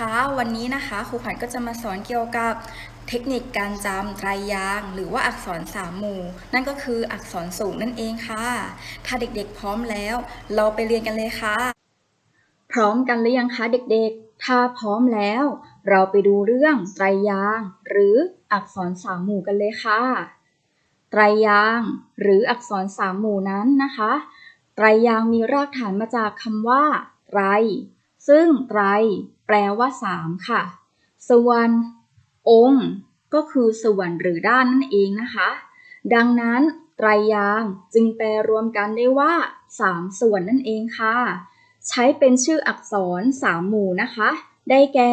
คะวันนี้นะคะครูขวัญก็จะมาสอนเกี่ยวกับเทคนิคการจำไตรยางหรือว่าอักษรสามหมู่ นั่นก็คืออักษรสูงนั่นเองค่ะ ถ้าเด็กๆพร้อมแล้ว เราไปเรียนกันเลยค่ะ พร้อมกันหรือยังคะเด็กๆ ถ้าพร้อมแล้ว เราไปดูเรื่องไตรยาง หรืออักษรสามหมู่กันเลยค่ะ ไตรยาง หรืออักษรสามหมู่นั้นนะคะ ไตรยางมีรากฐานมาจากคำว่าไตรซึ่งไตร แปลว่าสามค่ะส่วนองค์ก็คือส่วนหรือด้านนั่นเองนะคะ ดังนั้นไตรยางจึงแปลรวมกันได้ว่าสามส่วนนั่นเองค่ะ ใช้เป็นชื่ออักษรสามหมู่นะคะ ได้แก่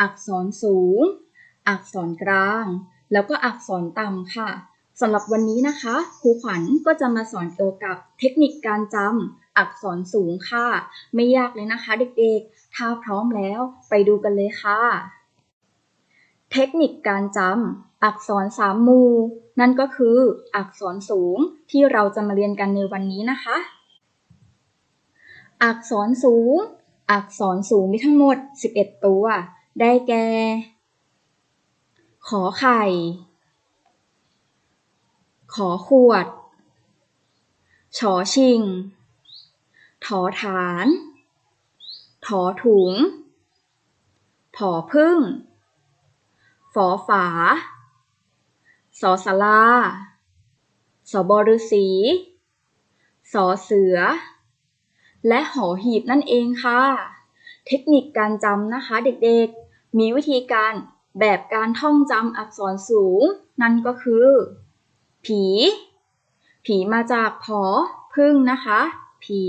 อักษรสูง อักษรกลาง แล้วก็อักษรต่ำค่ะสำหรับวันนี้นะคะครูขวัญก็จะมาสอนเกี่ยวกับเทคนิคการจำอักษรสูงค่ะ ไม่ยากเลยนะคะเด็กๆ ถ้าพร้อมแล้วไปดูกันเลยค่ะ เทคนิคการจำอักษรสามมู นั่นก็คืออักษรสูงที่เราจะมาเรียนกันในวันนี้นะคะ อักษรสูง อักษรสูงมีทั้งหมด 11 ตัว ได้แก่ ขอไข่ ขอขวด ชอชิง ถอฐาน ถอถุง ผอพึ่ง ฝอฝา สอสลา สบฤษีสอเสือ และหอหีบนั่นเองค่ะ เทคนิคการจำนะคะเด็กๆ มีวิธีการแบบการท่องจำอักษรสูง นั่นก็คือ ผี ผีมาจากผอพึ่งนะคะ ผี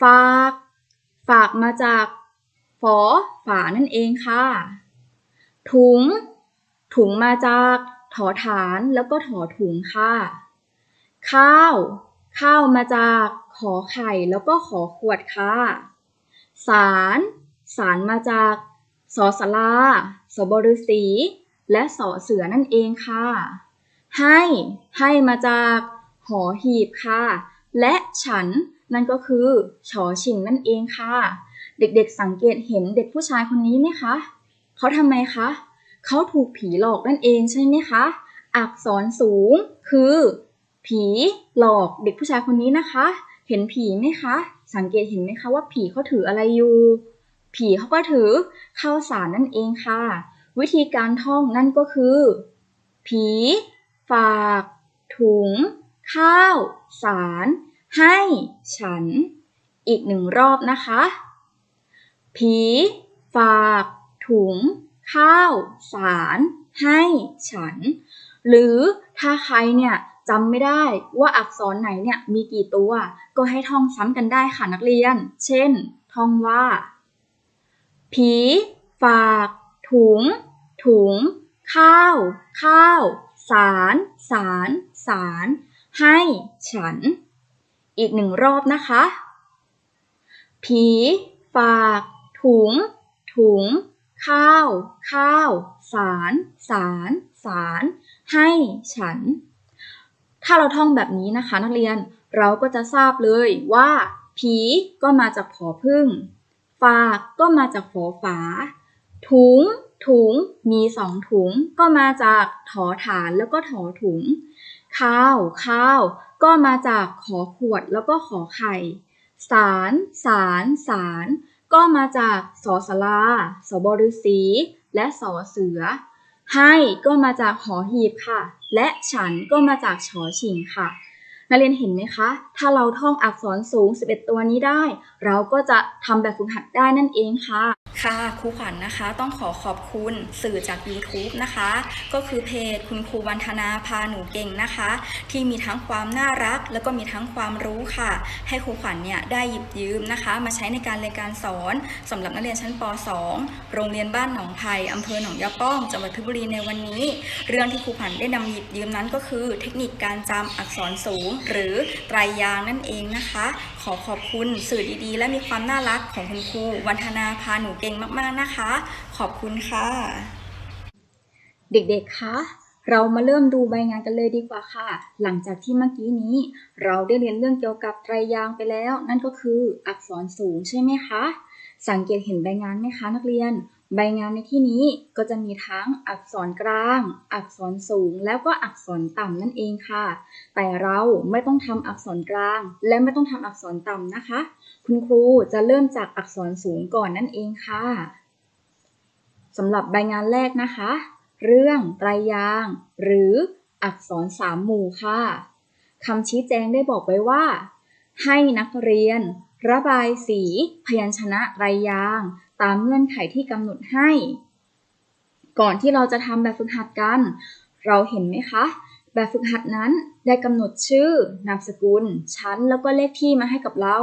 ฝาก ฝากมาจากฝอฝานั่นเองค่ะ ถุง ถุงมาจากถอฐานแล้วก็ถอถุงค่ะ ข้าว ข้าวมาจากขอไข่แล้วก็ขอขวดค่ะ สาร สารมาจากสอสลาสบฤษีและสอเสือนั่นเองค่ะ ให้ ให้มาจากหอหีบค่ะ และฉัน นั่นก็คือชอชิงนั่นเองค่ะ เด็กๆสังเกตเห็นเด็กผู้ชายคนนี้ไหมคะเขาทำไมคะเขาถูกผีหลอกนั่นเองใช่ไหมคะ อักษรสูงคือ ผีหลอกเด็กผู้ชายคนนี้นะคะ เห็นผีไหมคะ สังเกตเห็นไหมคะว่าผีเขาถืออะไรอยู่ ผีเขาก็ถือข้าวสารนั่นเองค่ะ วิธีการท่องนั่นก็คือ ผี ฝาก ถุง ข้าว สาร ให้ฉัน อีกหนึ่งรอบนะคะ ผี ฝาก ถุง ข้าว สาร ให้ฉัน หรือถ้าใครเนี่ยจำไม่ได้ว่าอักษรไหนเนี่ยมีกี่ตัว ก็ให้ท่องซ้ำกันได้ค่ะนักเรียน เช่น ท่องว่า ผี ฝาก ถุง ถุง ข้าว ข้าว สาร สาร สาร ให้ฉัน อีกหนึ่งรอบนะคะ ผี ฝาก ถุง ถุง ข้าว ข้าว สาร สาร สาร ให้ฉัน ถ้าเราท่องแบบนี้นะคะ นักเรียนเราก็จะทราบเลยว่า ผีก็มาจากผอพึ่ง ฝากก็มาจากฝอฝา ถุง ถุง มีสองถุง ก็มาจากถอฐานแล้วก็ถอถุง ข้าว ข้าว ก็มาจากขอขวดแล้วก็ขอไข่ สารสารสารก็มาจากสอสลาสบฤษีและสอเสือ ให้ก็มาจากหอหีบค่ะ และฉันก็มาจากชอชิงค่ะนักเรียนเห็นไหมคะ ถ้าเราท่องอักษรสูง 11 ตัวนี้ได้ เราก็จะทำแบบฝึกหัดได้นั่นเองค่ะ ค่ะครูขวัญนนะคะต้องขอขอบคุณสื่อจาก YouTube นะคะ ก็คือเพจคุณครูวันธนาพาหนูเก่งนะคะ ที่มีทั้งความน่ารัก แล้วก็มีทั้งความรู้ค่ะ ให้ครูขวัญเนี่ยได้หยิบยืมนะคะ มาใช้ในการเรียนการสอนสำหรับนักเรียนชั้นป .2 โรงเรียนบ้านหนองไผ่อำเภอหนองยาป้องจังหวัดเพชรบุรีในวันนี้ เรื่องที่ครูขวัญได้นำหยิบยืมนั้นก็คือ เทคนิคการจำอักษรสูง หรือไตรยางนั่นเองนะคะขอขอบคุณสื่อดีๆ และมีความน่ารักของคุณครูวันธนาพาหนูเก่งมากๆนะคะ ขอบคุณค่ะ เด็กๆ คะเรามาเริ่มดูใบงานกันเลยดีกว่าค่ะ หลังจากที่เมื่อกี้นี้ เราได้เรียนเรื่องเกี่ยวกับไตรยางไปแล้ว นั่นก็คืออักษรสูงใช่ไหมคะ สังเกตเห็นใบงานไหมคะนักเรียน ใบงานในที่นี้ก็จะมีทั้งอักษรกลาง อักษรสูง แล้วก็อักษรต่ำนั่นเองค่ะ แต่เราไม่ต้องทำอักษรกลาง และไม่ต้องทำอักษรต่ำนะคะ คุณครูจะเริ่มจากอักษรสูงก่อนนั่นเองค่ะสำหรับใบงานแรกนะคะ เรื่องไตรยาง หรืออักษรสามหมู่ค่ะคำชี้แจงได้บอกไว้ว่า ให้นักเรียน ระบายสี พยัญชนะไรยาง ตามเงื่อนไขที่กำหนดให้ ก่อนที่เราจะทำแบบฝึกหัดกัน เราเห็นไหมคะ แบบฝึกหัดนั้นได้กำหนดชื่อ นามสกุล ชั้น แล้วก็เลขที่มาให้กับเรา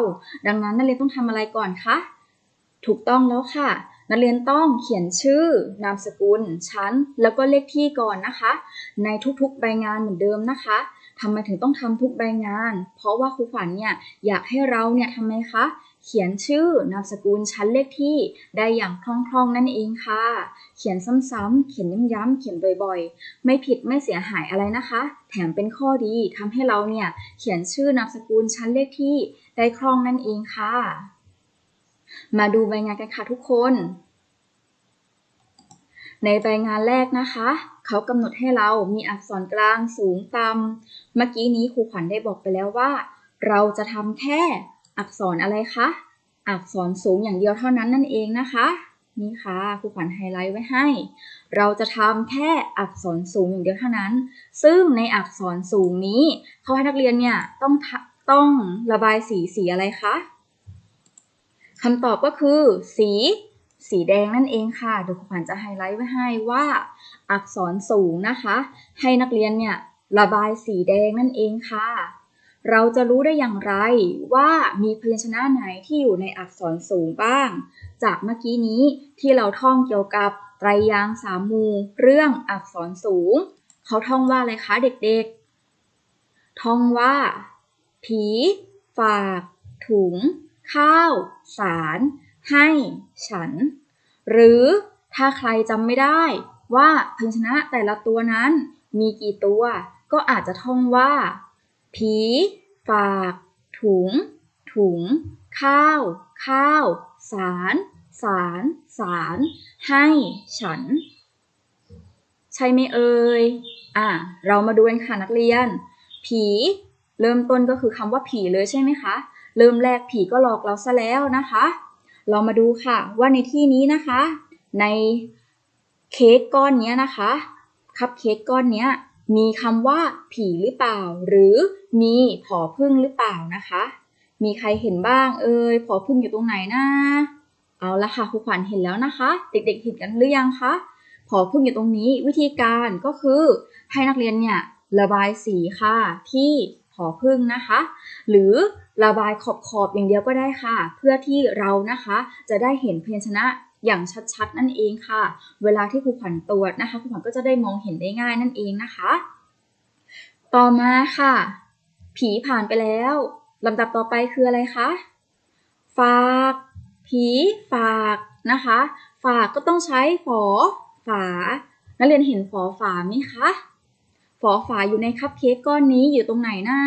ดังนั้นนักเรียนต้องทำอะไรก่อนคะ ถูกต้องแล้วค่ะนักเรียนต้องเขียนชื่อ นามสกุล ชั้น แล้วก็เลขที่ก่อนนะคะ ในทุกๆใบงานเหมือนเดิมนะคะทำไมถึงต้องทำทุกใบงาน เพราะว่าครูขวัญเนี่ยอยากให้เราเนี่ยทำไมคะ เขียนชื่อนามสกุลชั้นเลขที่ได้อย่างคล่องๆนั่นเองค่ะ เขียนซ้ำๆเขียนย้ำๆเขียนบ่อยๆ ไม่ผิดไม่เสียหายอะไรนะคะ แถมเป็นข้อดีทำให้เราเนี่ยเขียนชื่อนามสกุลชั้นเลขที่ได้คล่องนั่นเองค่ะ มาดูใบงานกันค่ะทุกคน ในใบงานแรกนะคะเขากำหนดให้เรามีอักษรกลางสูงต่ำเมื่อกี้นี้ครูขวัญได้บอกไปแล้วว่า เราจะทำแค่ อักษรอะไรคะ อักษรสูงอย่างเดียวเท่านั้นนั่นเองนะคะ นี่ค่ะครูขวัญไฮไลท์ไว้ให้ เราจะทำแค่อักษรสูงอย่างเดียวเท่านั้น ซึ่งในอักษรสูงนี้เขาให้นักเรียนเนี่ยต้องต้องระบายสีสีอะไรคะคำตอบก็คือสีสีแดงนั่นเองค่ะเดี๋ยวครูขวัญจะไฮไลท์ไว้ให้ว่า อักษรสูงนะคะ ให้นักเรียนเนี่ยระบายสีแดงนั่นเองค่ะ เราจะรู้ได้อย่างไรว่ามีพยัญชนะไหนที่อยู่ในอักษรสูงบ้าง จากเมื่อกี้นี้ที่เราท่องเกี่ยวกับไตรยางสามมู เรื่องอักษรสูง เขาท่องว่าอะไรคะเด็กๆ ท่องว่า ผี ฝาก ถุง ข้าว สาร ให้ ฉัน หรือถ้าใครจำไม่ได้ว่าพยัญชนะแต่ละตัวนั้นมีกี่ตัว ก็อาจจะท่องว่า ผี ฝาก ถุง ถุง ข้าว ข้าว สาร สาร สาร ให้ฉัน ใช่ไหมเอ่ย อะ เรามาดูกันค่ะนักเรียน ผี เริ่มต้นก็คือคำว่าผีเลยใช่ไหมคะ เริ่มแรกผีก็หลอกเราซะแล้วนะคะ เรามาดูค่ะว่าในที่นี้นะคะ ในเค้กก้อนนี้นะคะ คัพเค้กก้อนนี้ มีคำว่าผีหรือเปล่า หรือมีผอพึ่งหรือเปล่านะคะ มีใครเห็นบ้างเอ่ยผอพึ่งอยู่ตรงไหนนะเอาละค่ะครูขวัญเห็นแล้วนะคะ เด็กๆเห็นกันหรือยังคะผอพึ่งอยู่ตรงนี้วิธีการก็คือให้นักเรียนเนี่ยระบายสีค่ะที่ผอพึ่งนะคะ หรือระบายขอบๆอย่างเดียวก็ได้ค่ะ เพื่อที่เรานะคะจะได้เห็นพยัญชนะ อย่างชัดๆ นั่นเองค่ะ เวลาที่ครูขวัญตรวจนะคะครูขวัญก็จะได้มองเห็นได้ง่ายนั่นเองนะคะ ต่อมาค่ะ ผีผ่านไปแล้วลำดับต่อไปคืออะไรคะฝาก ผีฝากนะคะ ฝากก็ต้องใช้ฝอฝา นักเรียนเห็นฝอฝาไหมคะ ฝอฝาอยู่ในคัพเค้กก้อนนี้อยู่ตรงไหนนะ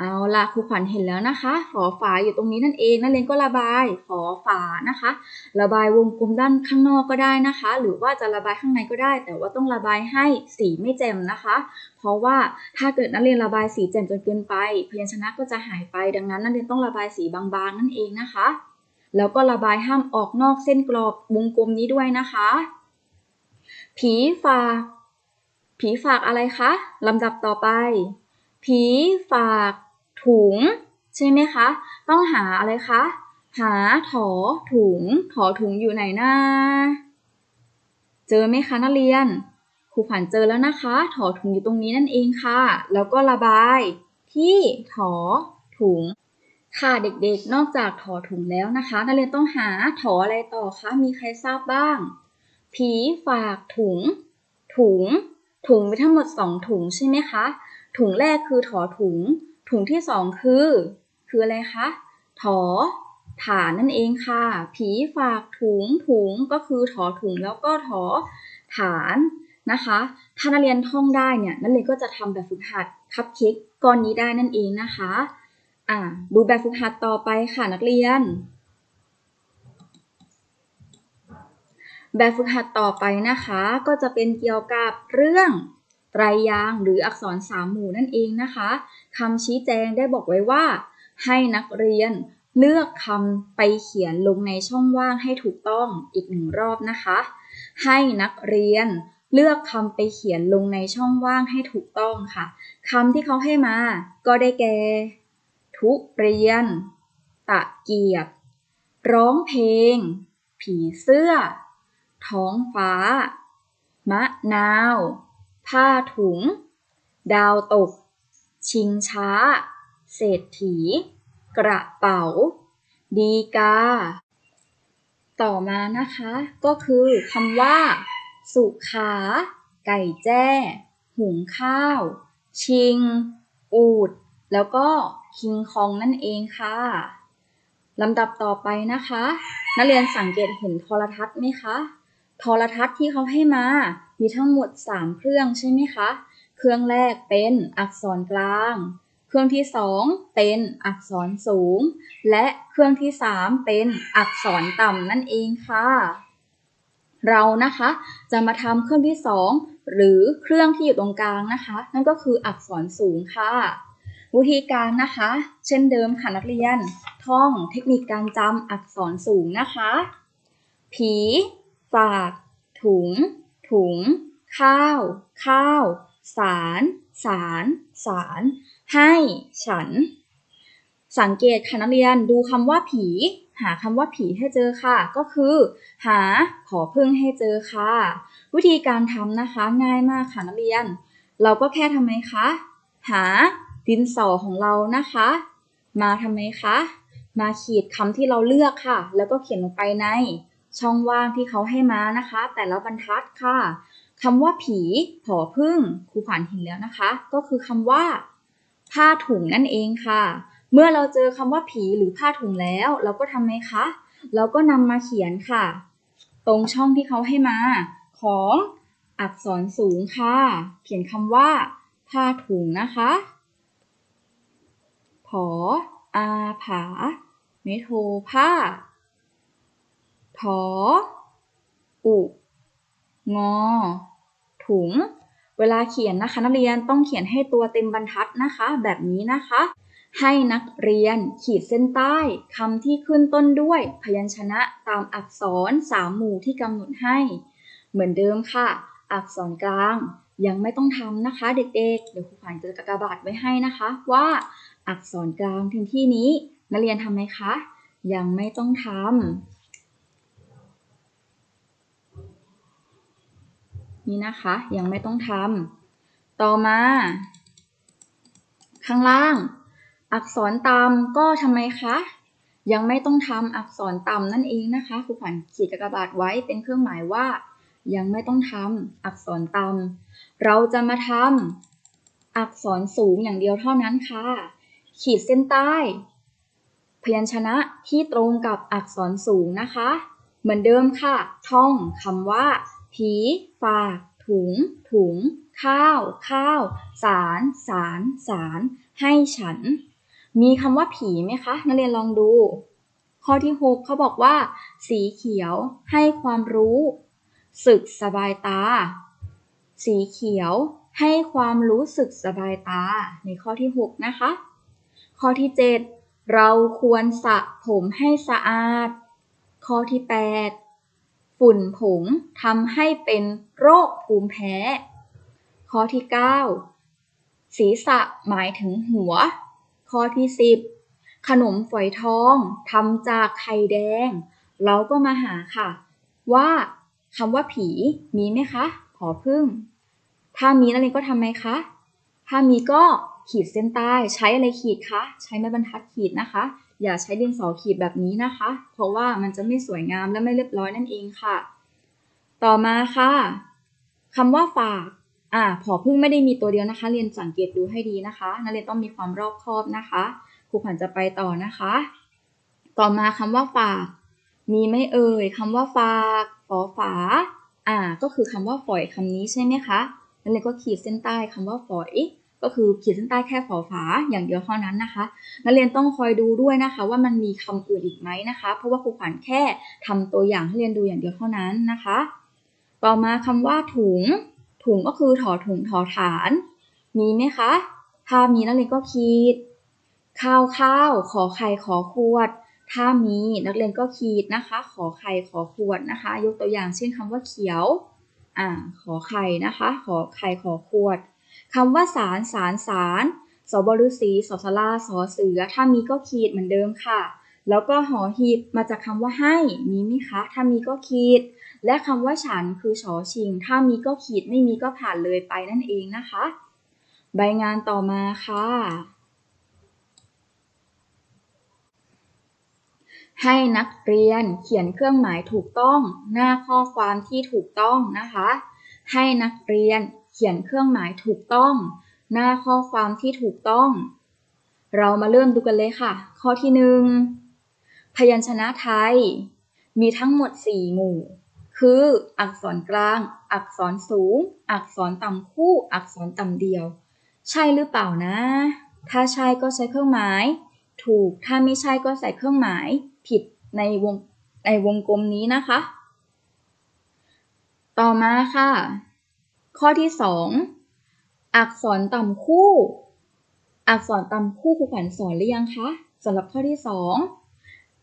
เอาล่ะครูขวัญเห็นแล้วนะคะ ฝอฝาอยู่ตรงนี้นั่นเองนักเรียนก็ระบายฝอฝานะคะ ระบายวงกลมด้านข้างนอกก็ได้นะคะ หรือว่าจะระบายข้างในก็ได้ แต่ว่าต้องระบายให้สีไม่แจ่มนะคะ เพราะว่าถ้าเกิดนักเรียนระบายสีแจ่มจนเกินไป พยัญชนะก็จะหายไปดังนั้นนักเรียนต้องระบายสีบางๆนั่นเองนะคะ แล้วก็ระบายห้ามออกนอกเส้นกรอบวงกลมนี้ด้วยนะคะ ผีฝากผีฝากอะไรคะลำดับต่อไป ผีฝาก ถุง ใช่ไหมคะ ต้องหาอะไรคะ หาถอถุง ถอถุงอยู่ไหนนะเจอไหมคะนักเรียนครูขวัญเจอแล้วนะคะ ถอถุงอยู่ตรงนี้นั่นเองค่ะ แล้วก็ระบายที่ถอถุง ค่ะเด็กๆ นอกจากถอถุงแล้วนะคะนักเรียนต้องหาถออะไรต่อคะ มีใครทราบบ้าง ผีฝากถุง ถุง ถุงมีทั้งหมดสองถุงใช่ไหมคะ ถุงแรกคือถอถุง ถุงที่สองคือ คืออะไรคะถอฐานนั่นเองค่ะ ผีฝากถุงถุงก็คือถอถุงแล้วก็ถอฐานนะคะ ถ้านักเรียนท่องได้เนี่ยนักเรียนก็จะทำแบบฝึกหัดคัพเค้กก้อนนี้ได้นั่นเองนะคะอ่าดูแบบฝึกหัดต่อไปค่ะนักเรียน แบบฝึกหัดต่อไปนะคะ ก็จะเป็นเกี่ยวกับเรื่อง ไตรยางหรืออักษรสามหมู่นั่นเองนะคะคำชี้แจงได้บอกไว้ว่า ให้นักเรียนเลือกคำไปเขียนลงในช่องว่างให้ถูกต้องอีกหนึ่งรอบนะคะ ให้นักเรียนเลือกคำไปเขียนลงในช่องว่างให้ถูกต้องค่ะคำที่เขาให้มา ก็ได้แก่ ทุเรียน ตะเกียบ ร้องเพลง ผีเสื้อ ท้องฟ้า มะนาว ผ้าถุง ดาวตก ชิงช้า เศรษฐี กระเป๋า ดีกา ต่อมานะคะ ก็คือคำว่า สุขา ไก่แจ้ หุงข้าว ชิง อูด แล้วก็คิงคองนั่นเองค่ะลำดับต่อไปนะคะ นักเรียนสังเกตเห็นโทรทัศน์ไหมคะ โทรทัศน์ที่เขาให้มา มีทั้งหมด 3 เครื่องใช่ไหมคะ เครื่องแรกเป็นอักษรกลาง เครื่องที่ 2 เป็นอักษรสูง และเครื่องที่ 3 เป็นอักษรต่ำนั่นเองค่ะ เรานะคะจะมาทำเครื่องที่ 2 หรือเครื่องที่อยู่ตรงกลางนะคะ นั่นก็คืออักษรสูงค่ะวิธีการนะคะ เช่นเดิมค่ะนักเรียน ท่องเทคนิคการจำอักษรสูงนะคะ ผี ฝาก ถุง ถุง ข้าว ข้าว สาร สาร สาร ให้ฉัน สังเกตค่ะนักเรียนดูคำว่าผี หาคำว่าผีให้เจอค่ะ ก็คือ หาขอพึ่งให้เจอค่ะ วิธีการทำนะคะง่ายมากค่ะนักเรียน เราก็แค่ทำไมคะ หาดินสอของเรานะคะ มาทำไมคะ มาขีดคำที่เราเลือกค่ะ แล้วก็เขียนลงไปใน ช่องว่างที่เขาให้มานะคะ แต่ละบรรทัดค่ะคำว่าผีผอพึ่งครูขวัญเห็นแล้วนะคะ ก็คือคำว่า ผ้าถุงนั่นเองค่ะ เมื่อเราเจอคำว่าผีหรือผ้าถุงแล้ว เราก็ทำไหมคะ เราก็นำมาเขียนค่ะ ตรงช่องที่เขาให้มา ของอักษรสูงค่ะ เขียนคำว่า ผ้าถุงนะคะผออาผา เมโทผ้า ถอ อุ งอ ถุง เวลาเขียนนะคะ นักเรียนต้องเขียนให้ตัวเต็มบรรทัดนะคะ แบบนี้นะคะ ให้นักเรียนขีดเส้นใต้คำที่ขึ้นต้นด้วย พยัญชนะตามอักษรสามหมู่ที่กำหนดให้ เหมือนเดิมค่ะ อักษรกลางยังไม่ต้องทำนะคะ เด็กๆ เดี๋ยวครูขวัญจะกระบาดไว้ให้นะคะ ว่าอักษรกลางที่ที่นี้นักเรียนทำไหมคะ ยังไม่ต้องทำ นี่นะคะ ยังไม่ต้องทำต่อมา ข้างล่าง อักษรต่ำก็ทำไมคะ ยังไม่ต้องทำอักษรต่ำนั่นเองนะคะครูขวัญขีดกระบาดไว้เป็นเครื่องหมายว่า ยังไม่ต้องทำอักษรต่ำเราจะมาทำอักษรสูงอย่างเดียวเท่านั้นค่ะ ขีดเส้นใต้พยัญชนะที่ตรงกับอักษรสูงนะคะ เหมือนเดิมค่ะ ท่องคำว่า ผี ฝาก ถุง ถุง ข้าว ข้าว สาร สาร สาร ให้ฉัน มีคำว่าผีไหมคะ นักเรียนลองดู ข้อที่ 6เขาบอกว่า สีเขียวให้ความรู้ สึกสบายตา สีเขียวให้ความรู้สึกสบายตา ในข้อที่ 6 นะคะ ข้อที่ 7 เราควรสระผมให้สะอาด ข้อที่ 8 ฝุ่นผงทำให้เป็นโรคภูมิแพ้ ข้อที่ 9 ศีรษะหมายถึงหัว ข้อที่ 10 ขนมฝอยทองทำจากไข่แดง เราก็มาหาค่ะ ว่าคำว่าผีมีไหมคะขอพึ่ง ถ้ามีนักเรียนก็ทำไหมคะ ถ้ามีก็ขีดเส้นใต้ใช้อะไรขีดคะ ใช้ไม้บรรทัดขีดนะคะ อย่าใช้ดินสอขีดแบบนี้นะคะ เพราะว่ามันจะไม่สวยงามและไม่เรียบร้อยนั่นเองค่ะ ต่อมาค่ะคำว่าฝากอ่าผอพึ่งไม่ได้มีตัวเดียวนะคะ เรียนสังเกตดูให้ดีนะคะนักเรียนต้องมีความรอบคอบนะคะครูขวัญจะไปต่อนะคะ ต่อมาคำว่าฝาก มีไม่เอ่ยคำว่าฝากฝอฝาอ่า ก็คือคำว่าฝอยคำนี้ใช่ไหมคะนักเรียนก็ขีดเส้นใต้คำว่าฝอย ก็คือขีดเส้นใต้แค่ฝอฝาอย่างเดียวเท่านั้นนะคะ นักเรียนต้องคอยดูด้วยนะคะ ว่ามันมีคำอื่นอีกไหมนะคะ เพราะว่าครูขวัญแค่ทำตัวอย่างให้เรียนดูอย่างเดียวเท่านั้นนะคะ ต่อมาคำว่าถุง ถุงก็คือถอถุงถอฐาน มีไหมคะ ถ้ามีนักเรียนก็ขีด ข้าวข้าวขอไข่ขอขวด ถ้ามีนักเรียนก็ขีดนะคะ ขอไข่ขอขวดนะคะ ยกตัวอย่างเช่นคำว่าเขียว อ่า ขอไข่นะคะ ขอไข่ขอขวด คำว่าสารสารสารสบฤษีสสลาสอเสือ ถ้ามีก็ขีดเหมือนเดิมค่ะ แล้วก็หอหีบมาจากคำว่าให้ มีไหมคะ ถ้ามีก็ขีด และคำว่าฉันคือชอชิง ถ้ามีก็ขีดไม่มีก็ผ่านเลยไปนั่นเองนะคะ ใบงานต่อมาค่ะ ให้นักเรียนเขียนเครื่องหมายถูกต้อง หน้าข้อความที่ถูกต้องนะคะ ให้นักเรียน ขียนเครื่องหมายถูกต้อง หน้าข้อความที่ถูกต้อง เรามาเริ่มดูกันเลยค่ะ ข้อที่หนึ่งพยัญชนะไทย มีทั้งหมด 4 หมู่ คืออักษรกลาง อักษรสูง อักษรต่ำคู่ อักษรต่ำเดียว ใช่หรือเปล่านะ ถ้าใช่ก็ใช้เครื่องหมาย ถูกถ้าไม่ใช่ก็ใส่เครื่องหมาย ผิดในวงในวงกลมนี้นะคะ ต่อมาค่ะ ข้อที่สองอักษรต่ำคู่ อักษรต่ำคู่ครูขวัญสอนหรือยังคะสำหรับข้อที่สอง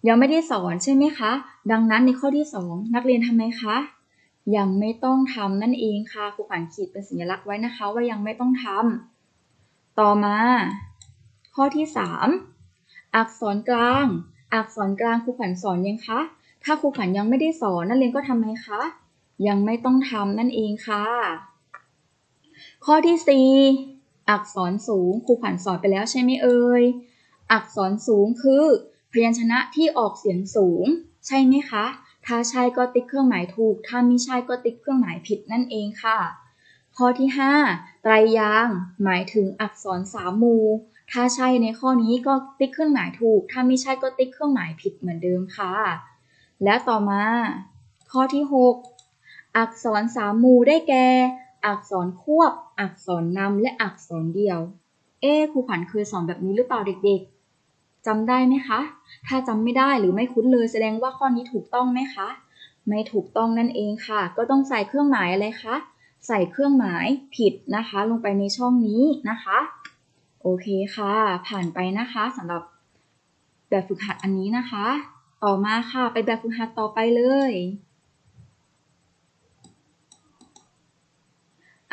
ยังไม่ได้สอนใช่ไหมคะ ดังนั้นในข้อที่สองนักเรียนทำไมคะ ยังไม่ต้องทำนั่นเองค่ะครูขวัญขีดเป็นสัญลักษณ์ไว้นะคะ ว่ายังไม่ต้องทำต่อมา ข้อที่สามอักษรกลาง อักษรกลางครูขวัญสอนยังคะ ถ้าครูขวัญยังไม่ได้สอนนักเรียนก็ทำไมคะยังไม่ต้องทำนั่นเองค่ะ ข้อที่สี่อักษรสูงครูขวัญสอนไปแล้วใช่ไหมเอ่ย อักษรสูงคือ พยัญชนะที่ออกเสียงสูง ใช่ไหมคะ ถ้าใช่ก็ติ๊กเครื่องหมายถูก ถ้าไม่ใช่ก็ติ๊กเครื่องหมายผิดนั่นเองค่ะ ข้อที่ 5 ไตรยางหมายถึงอักษรสามมูถ้าใช่ในข้อนี้ก็ติ๊กเครื่องหมายถูก ถ้าไม่ใช่ก็ติ๊กเครื่องหมายผิดเหมือนเดิมค่ะ และต่อมา ข้อที่ 6 อักษรสามมูได้แก่ อักษรควบ อักษรนำและอักษรเดียว เอ๊ครูขวัญเคยสอนแบบนี้หรือเปล่าเด็กๆจำได้ไหมคะ ถ้าจำไม่ได้หรือไม่คุ้นเลยแสดงว่าข้อนี้ถูกต้องไหมคะ ไม่ถูกต้องนั่นเองค่ะ ก็ต้องใส่เครื่องหมายอะไรคะ ใส่เครื่องหมายผิดนะคะ ลงไปในช่องนี้นะคะ โอเคค่ะ ผ่านไปนะคะสำหรับแบบฝึกหัดอันนี้นะคะ ต่อมาค่ะ ไปแบบฝึกหัดต่อไปเลย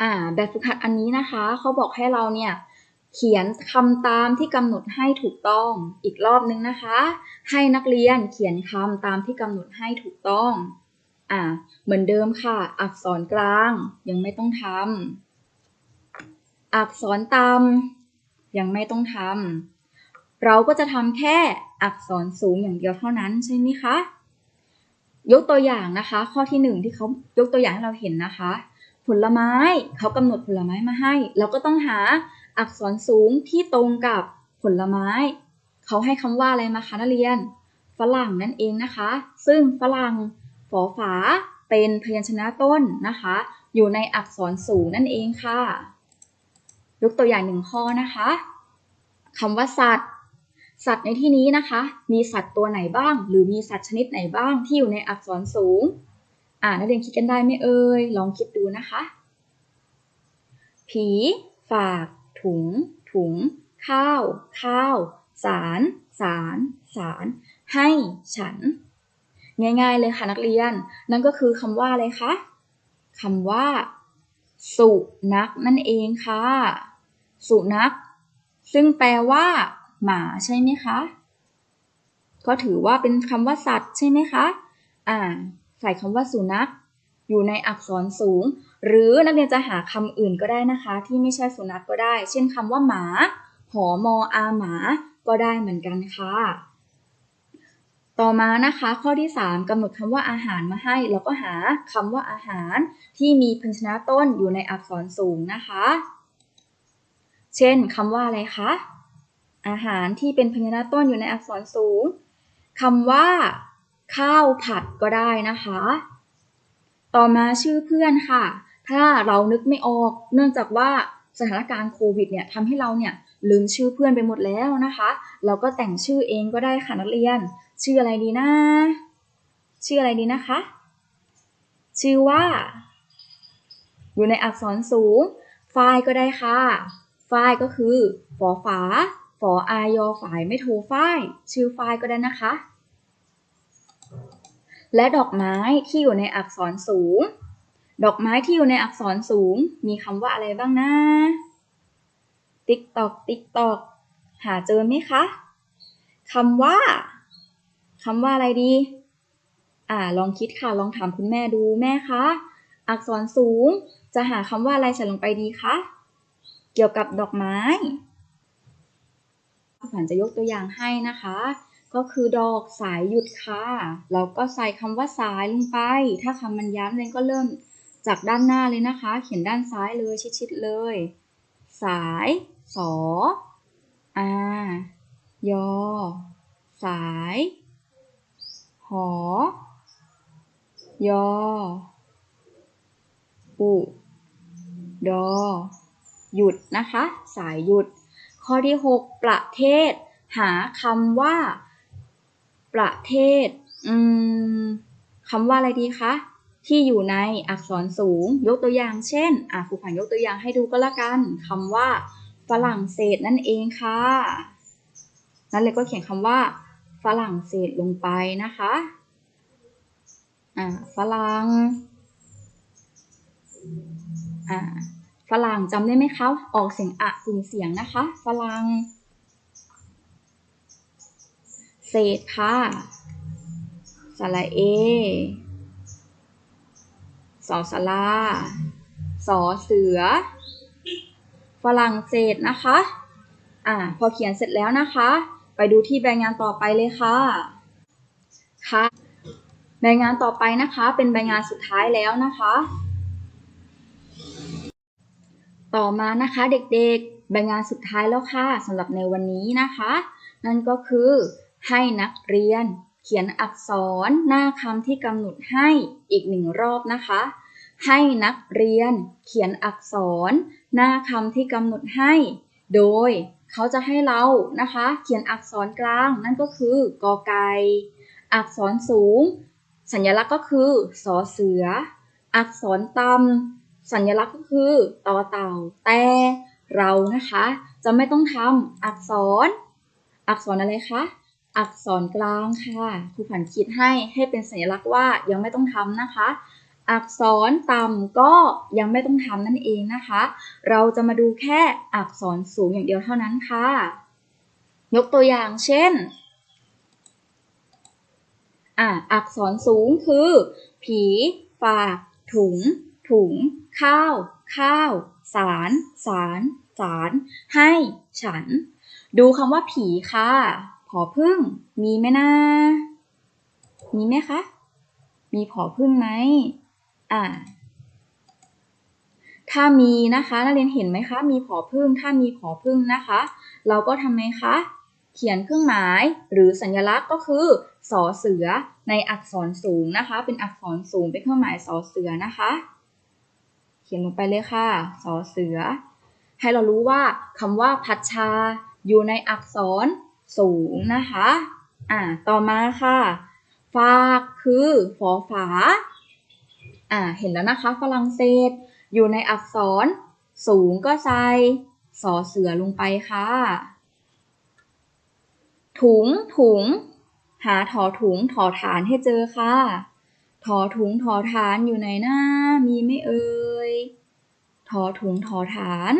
อ่าแบบฝึกหัดอันนี้นะคะเขาบอกให้เราเนี่ยเขียนคำตามที่กำหนดให้ถูกต้องอีกรอบนึงนะคะ ให้นักเรียนเขียนคำตามที่กำหนดให้ถูกต้องอ่าเหมือนเดิมค่ะ อักษรกลางยังไม่ต้องทำอักษรต่ำยังไม่ต้องทำเราก็จะทำแค่อักษรสูงอย่างเดียวเท่านั้นใช่ไหมคะยกตัวอย่างนะคะ ข้อที่หนึ่งที่เขายกตัวอย่างให้เราเห็นนะคะ ผลไม้เขากำหนดผลไม้มาให้ เราก็ต้องหาอักษรสูงที่ตรงกับผลไม้ เขาให้คำว่าอะไรมาคะนักเรียน ฝรั่งนั่นเองนะคะ ซึ่งฝรั่งฝอฝาเป็นพยัญชนะต้นนะคะ อยู่ในอักษรสูงนั่นเองค่ะ ยกตัวอย่างหนึ่งข้อนะคะคำว่าสัตว์ สัตว์ในที่นี้นะคะ มีสัตว์ตัวไหนบ้าง หรือมีสัตว์ชนิดไหนบ้างที่อยู่ในอักษรสูง อ่านักเรียนคิดกันได้ไหมเอ่ย ลองคิดดูนะคะ ผี ฝาก ถุง ถุง ข้าว ข้าว สาร สาร สาร ให้ฉัน ง่ายๆเลยค่ะนักเรียน นั่นก็คือคำว่าอะไรคะคำว่า สุนัขนั่นเองค่ะ สุนัข ซึ่งแปลว่า หมาใช่ไหมคะ ก็ถือว่าเป็นคำว่าสัตว์ใช่ไหมคะ อ่า ใส่คำว่าสุนัข อยู่ในอักษรสูง หรือนักเรียนจะหาคำอื่นก็ได้นะคะ ที่ไม่ใช่สุนัขก็ได้ เช่นคำว่าหมา หอมออาหมา ก็ได้เหมือนกันค่ะ ต่อมานะคะข้อที่ 3กำหนดคำว่าอาหารมาให้เราก็หาคำว่าอาหารที่มีพยัญชนะต้นอยู่ในอักษรสูงนะคะ เช่นคำว่าอะไรคะอาหารที่เป็นพยัญชนะต้นอยู่ในอักษรสูงคำว่า ข้าวผัดก็ได้นะคะ ต่อมาชื่อเพื่อนค่ะ ถ้าเรานึกไม่ออก เนื่องจากว่าสถานการณ์โควิดเนี่ยทำให้เราเนี่ยลืมชื่อเพื่อนไปหมดแล้วนะคะ เราก็แต่งชื่อเองก็ได้ค่ะนักเรียน ชื่ออะไรดีนะ ชื่ออะไรดีนะคะ ชื่อว่า อยู่ในอักษรสูงฝ้ายก็ได้ค่ะฝ้ายก็คือฝอฝาฝออายอฝายไม่โทฝ้าย ชื่อฝ้ายก็ได้นะคะ และดอกไม้ที่อยู่ในอักษรสูง ดอกไม้ที่อยู่ในอักษรสูง มีคำว่าอะไรบ้างนะ ติ๊กตอก ติ๊กตอก หาเจอไหมคะคำว่าคำว่าอะไรดี อ่า ลองคิดค่ะ ลองถามคุณแม่ดูแม่คะ อักษรสูง จะหาคำว่าอะไรใส่ลงไปดีคะ เกี่ยวกับดอกไม้ขวัญจะยกตัวอย่างให้นะคะ ก็คือดอกสายหยุดค่ะเราก็ใส่คำว่าสายลงไป ถ้าคำมันย้ำเรนก็เริ่มจากด้านหน้าเลยนะคะ เขียนด้านซ้ายเลยชิดๆเลย สายสออายอ สาย หอ ยอ อุดอ หยุดนะคะ สายหยุด ข้อที่ 6 ประเทศ หาคำว่า ประเทศ อืมคำว่าอะไรดีคะ ที่อยู่ในอักษรสูง ยกตัวอย่าง เช่น อะครูขวัญยกตัวอย่างให้ดูก็แล้วกันคำว่า ฝรั่งเศสนั่นเองค่ะ นั่นเลยก็เขียนคำว่า ฝรั่งเศสลงไปนะคะ อ่า ฝรั่ง อ่า ฝรั่งจำได้ไหมคะ ออกเสียงอะกึ่งเสียงนะคะ ฝรั่ง เศษค่ะสระเอสอสลาสอเสือ ฝรั่งเศสนะคะ อ่า พอเขียนเสร็จแล้วนะคะ ไปดูที่ใบงานต่อไปเลยค่ะ ค่ะใบงานต่อไปนะคะ เป็นใบงานสุดท้ายแล้วนะคะ ต่อมานะคะเด็กๆ ใบงานสุดท้ายแล้วค่ะสำหรับในวันนี้นะคะ นั่นก็คือ ให้นักเรียน เขียนอักษรหน้าคำที่กำหนดให้อีกหนึ่งรอบนะคะ ให้นักเรียน เขียนอักษร หน้าคำที่กำหนดให้ โดยเขาจะให้เรานะคะ เขียนอักษรกลางนั่นก็คือกอไก่อักษรสูง สัญลักษณ์ก็คือสอเสือ อักษรต่ำสัญลักษณ์ก็คือต่อเต่า แต่เรานะคะ จะไม่ต้องทำอักษร อักษรอะไรคะ อักษรกลางค่ะครูผันคิดให้ให้เป็นสัญลักษณ์ว่ายังไม่ต้องทำนะคะ อักษรต่ำก็ยังไม่ต้องทำนั่นเองนะคะ เราจะมาดูแค่อักษรสูงอย่างเดียวเท่านั้นค่ะ ยกตัวอย่างเช่นอะอักษรสูงคือ ผี ฝาก ถุง ถุง ข้าว ข้าว สาร สาร สาร ให้ ฉัน ดูคำว่าผีค่ะ อพึ่ง มีไหมนะ มีไหมคะ มีผอพึ่งไหมอ่า ถ้ามีนะคะนักเรียนเห็นไหมคะ มีผอพึ่ง ถ้ามีผอพึ่งนะคะ เราก็ทำไงคะ เขียนเครื่องหมายหรือสัญลักษณ์ก็คือสอเสือในอักษรสูงนะคะ เป็นอักษรสูงเป็นเครื่องหมายสอเสือนะคะ เขียนลงไปเลยค่ะสอเสือ ให้เรารู้ว่าคำว่าพัชชาอยู่ในอักษร สูงนะคะ อ่า ต่อมาค่ะ ฝากคือฝอฝา อ่า เห็นแล้วนะคะ ฝรั่งเศส อยู่ในอักษรสูงก็ใส่สอเสือลงไปค่ะ ถุงถุง หาถอถุงถอฐานให้เจอค่ะ ถอถุงถอฐานอยู่ไหนนะมีไม่เอ่ย ถอถุงถอฐาน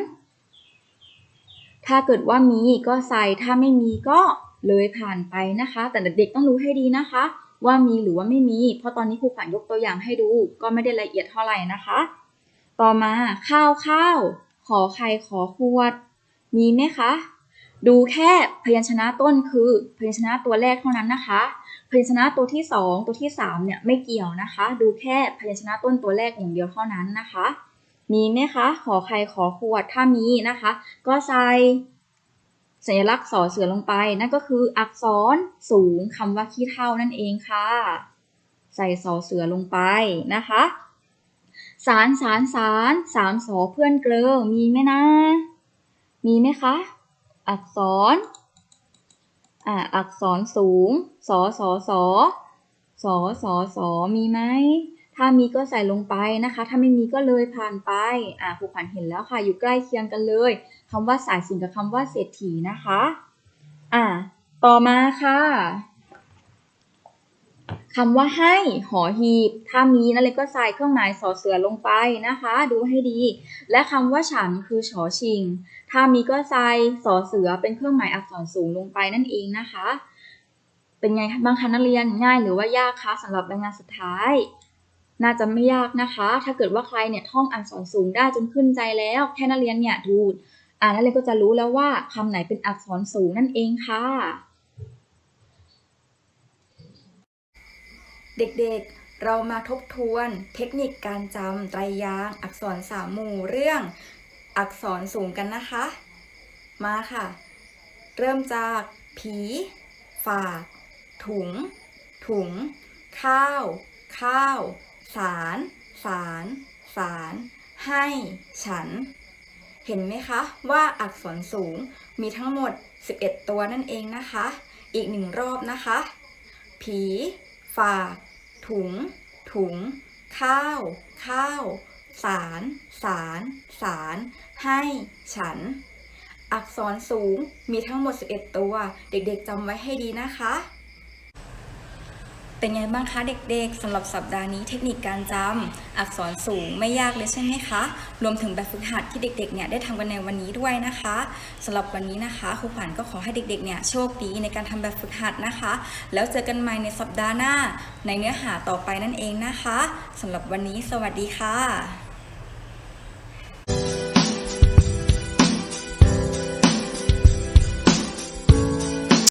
ถ้าเกิดว่ามีก็ใส่ถ้าไม่มีก็เลยผ่านไปนะคะ แต่เด็กๆต้องรู้ให้ดีนะคะ ว่ามีหรือว่าไม่มี เพราะตอนนี้ครูขวัญยกตัวอย่างให้ดู ก็ไม่ได้ละเอียดเท่าไหร่นะคะ ต่อมาข้าวข้าวขอไข่ขอขวด มีไหมคะ ดูแค่พยัญชนะต้นคือ พยัญชนะตัวแรกเท่านั้นนะคะ พยัญชนะตัวที่ 2 ตัวที่3เนี่ยไม่เกี่ยวนะคะ ดูแค่พยัญชนะต้นตัวแรกอย่างเดียวเท่านั้นนะคะ มีไหมคะ ขอใครขอขวด ถ้ามีนะคะ ก็ใส่สัญลักษณ์สอเสือลงไป นั่นก็คืออักษรสูงคำว่าขี้เท่านั่นเองค่ะ ใส่สอเสือลงไปนะคะ สารสารสารสามสอเพื่อนเกลอมีไหมนะ มีไหมคะ อักษรอ่าอักษรสูง สอสอสอสอสอสอมีไหม ถ้ามีก็ใส่ลงไปนะคะ ถ้าไม่มีก็เลยผ่านไป อ่าครูขวัญเห็นแล้วค่ะ อยู่ใกล้เคียงกันเลยคำว่าสายสินกับคำว่าเศรษฐีนะคะ อ่า ต่อมาค่ะคำว่าให้หอหีบ ถ้ามีนั่นเลยก็ใส่เครื่องหมายสอเสือลงไปนะคะ ดูให้ดี และคำว่าฉันคือชอชิง ถ้ามีก็ใส่สอเสือเป็นเครื่องหมายอักษรสูงลงไปนั่นเองนะคะ เป็นไงบ้างคะนักเรียนง่ายหรือว่ายากคะสำหรับรายงานสุดท้าย น่าจะไม่ยากนะคะ ถ้าเกิดว่าใครเนี่ยท่องอักษรสูงได้จนขึ้นใจแล้ว แค่นักเรียนเนี่ยดูอ่านนักเรียนก็จะรู้แล้วว่าคำไหนเป็นอักษรสูงนั่นเองค่ะ เด็กๆ เรามาทบทวนเทคนิคการจำไตรยางอักษรสามหมู่เรื่องอักษรสูงกันนะคะ มาค่ะ เริ่มจากผี ฝาก ถุง ถุง ข้าว ข้าว สาร สาร สาร ให้ ฉัน เห็นไหมคะว่าอักษรสูงมีทั้งหมด 11 ตัวนั่นเองนะคะ อีกหนึ่งรอบนะคะ ผี ฝาก ถุง ถุง ข้าว ข้าว สาร สาร สาร ให้ ฉัน อักษรสูงมีทั้งหมด 11 ตัว เด็กๆจำไว้ให้ดีนะคะ เป็นไงบ้างคะเด็กๆสำหรับสัปดาห์นี้เทคนิคการจำอักษรสูงไม่ยากเลยใช่ไหมคะ รวมถึงแบบฝึกหัดที่เด็กๆเนี่ยได้ทำกันในวันนี้ด้วยนะคะสำหรับวันนี้นะคะครูขวัญก็ขอให้เด็กๆเนี่ยโชคดีในการทำแบบฝึกหัดนะคะ แล้วเจอกันใหม่ในสัปดาห์หน้า ในเนื้อหาต่อไปนั่นเองนะคะสำหรับวันนี้สวัสดีค่ะ